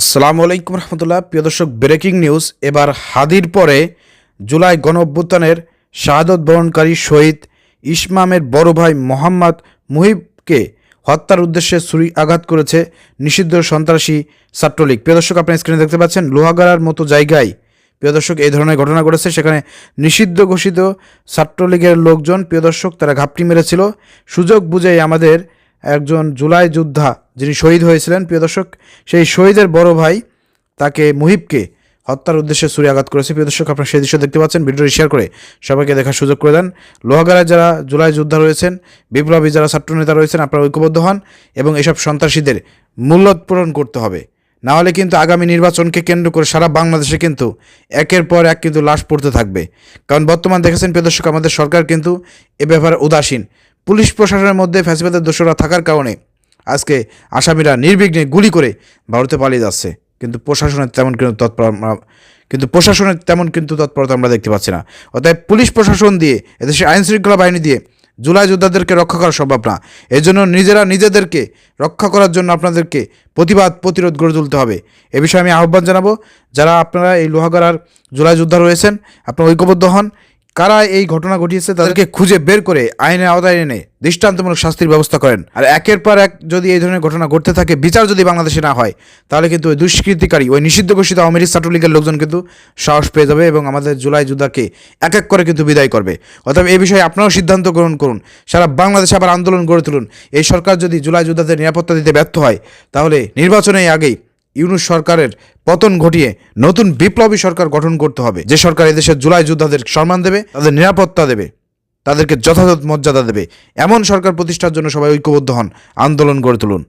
আসসালামু আলাইকুম রহমতুল্লাহ। প্রিয় দর্শক, ব্রেকিং নিউজ। এবার হাদির পরে জুলাই গণ অভ্যুত্থানের শাহাদত বরণকারী শহীদ ইসমামের বড় ভাই মোহাম্মদ মুহিবকে হত্যার উদ্দেশ্যে ছুরি আঘাত করেছে নিষিদ্ধ সন্ত্রাসী ছাত্রলীগ। প্রিয় দর্শক, আপনার স্ক্রিনে দেখতে পাচ্ছেন, লোহাগাড়ার মতো জায়গায় প্রিয় দর্শক, এই ধরনের ঘটনা ঘটেছে। সেখানে নিষিদ্ধ ঘোষিত ছাত্রলীগের লোকজন, প্রিয় দর্শক, তারা ঘাপটি মেরেছিল। সুযোগ বুঝেই আমাদের একজন জুলাই যোদ্ধা যিনি শহীদ হয়েছিলেন, প্রিয় দর্শক, সেই শহীদের বড় ভাই তাকে মুহিবকে হত্যার উদ্দেশ্যে ছুরি আঘাত করেছে। প্রিয় দর্শক, আপনারা সেই দৃশ্য দেখতে পাচ্ছেন, ভিডিওটি শেয়ার করে সবাইকে দেখার সুযোগ করে দেন। লোহাগাড়ায় যারা জুলাই যোদ্ধা রয়েছেন, বিপ্লবী যারা ছাত্রনেতা রয়েছেন, আপনারা ঐক্যবদ্ধ হন এবং এসব সন্ত্রাসীদের মূল্য পূরণ করতে হবে। না হলে কিন্তু আগামী নির্বাচনকে কেন্দ্র করে সারা বাংলাদেশে কিন্তু একের পর এক কিন্তু লাশ পড়তে থাকবে। কারণ বর্তমান দেখেছেন, প্রিয় দর্শক, আমাদের সরকার কিন্তু এ ব্যাপারে উদাসীন। পুলিশ প্রশাসনের মধ্যে ফ্যাসিবাদের দোষরা থাকার কারণে আজকে আসামিরা নির্বিঘ্নে গুলি করে ভারতে পালিয়ে যাচ্ছে। কিন্তু প্রশাসনের তেমন কিন্তু তৎপর কিন্তু প্রশাসনের তেমন কিন্তু তৎপরতা আমরা দেখতে পাচ্ছি না। অতএব পুলিশ প্রশাসন দিয়ে, এদেশে আইন শৃঙ্খলা বাহিনী দিয়ে জুলাই যোদ্ধাদেরকে রক্ষা করা সম্ভব না। এই জন্য নিজেরা নিজেদেরকে রক্ষা করার জন্য আপনাদেরকে প্রতিবাদ, প্রতিরোধ গড়ে তুলতে হবে। এ বিষয়ে আমি আহ্বান জানাব, যারা আপনারা এই লোহাগড়ার জুলাই যোদ্ধা রয়েছেন, আপনারা ঐক্যবদ্ধ হন। কারা এই ঘটনা ঘটিয়েছে তাদেরকে খুঁজে বের করে আইনের আওতায় এনে দৃষ্টান্তমূলক শাস্তির ব্যবস্থা করেন। আর একের পর এক যদি এই ধরনের ঘটনা ঘটতে থাকে, বিচার যদি বাংলাদেশে না হয়, তাহলে কিন্তু ওই দুষ্কৃতিকারী, ওই নিষিদ্ধ ঘোষিত আওয়ামী লীগ ছাত্রলীগের লোকজন কিন্তু সাহস পেয়ে যাবে এবং আমাদের জুলাই যোদ্ধাকে এক এক করে কিন্তু বিদায় করবে। অতএব এই বিষয়ে আপনারাও সিদ্ধান্ত গ্রহণ করুন। সারা বাংলাদেশে আবার আন্দোলন গড়ে তুলুন। এই সরকার যদি জুলাই যোদ্ধাদের নিরাপত্তা দিতে ব্যর্থ হয়, তাহলে নির্বাচনের আগেই ইউনুস সরকারের পতন ঘটিয়ে নতুন বিপ্লবী সরকার গঠন করতে হবে। যে সরকার এদেশের জুলাই যোদ্ধাদের সম্মান দেবে, তাদের নিরাপত্তা দেবে, তাদেরকে যথাযথ মর্যাদা দেবে, এমন সরকার প্রতিষ্ঠার জন্য সবাই ঐক্যবদ্ধ হন, আন্দোলন গড়ে তুলুন।